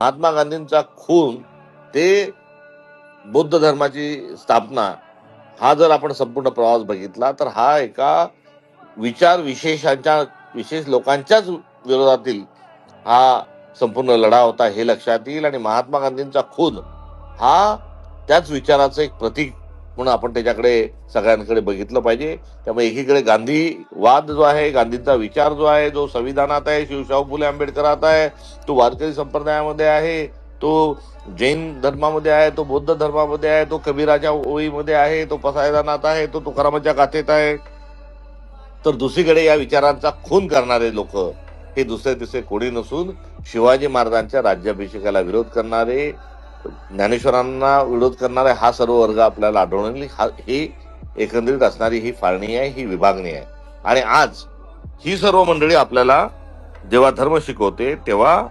महात्मा गांधींचा खून ते बौद्ध धर्माची स्थापना हा जर आपण संपूर्ण प्रवास बघितला तर हा एका विचार विशेषांच्या विशेष लोकांच्याच विरोधातील हा संपूर्ण लढा होता हे लक्षात येईल. आणि महात्मा गांधींचा खून हा त्याच विचाराचं एक प्रतीक म्हणून आपण त्याच्याकडे सगळ्यांकडे बघितलं पाहिजे. त्यामुळे एकीकडे गांधीवाद जो आहे गांधींचा विचार जो आहे जो संविधानात आहे शिवशाहू फुले आंबेडकरात आहे तो वारकरी संप्रदायामध्ये आहे तो जैन धर्मामध्ये आहे तो बौद्ध धर्मामध्ये आहे तो कबीराच्या ओळीमध्ये आहे तो पसायदानात आहे तो तुकारामाच्या गाथेत आहे. तर दुसरीकडे या विचारांचा खून करणारे लोक हे दुसरे तिसरे कोणी नसून शिवाजी महाराजांच्या राज्याभिषेकाला विरोध करणारे ज्ञानेश्वरांना विरोध करणारा हा सर्व वर्ग आपल्याला आढळून येईल. हा ही एकंदरीत असणारी ही फाळणी आहे ही विभागणी आहे. आणि आज ही सर्व मंडळी आपल्याला जेव्हा धर्म शिकवते तेव्हा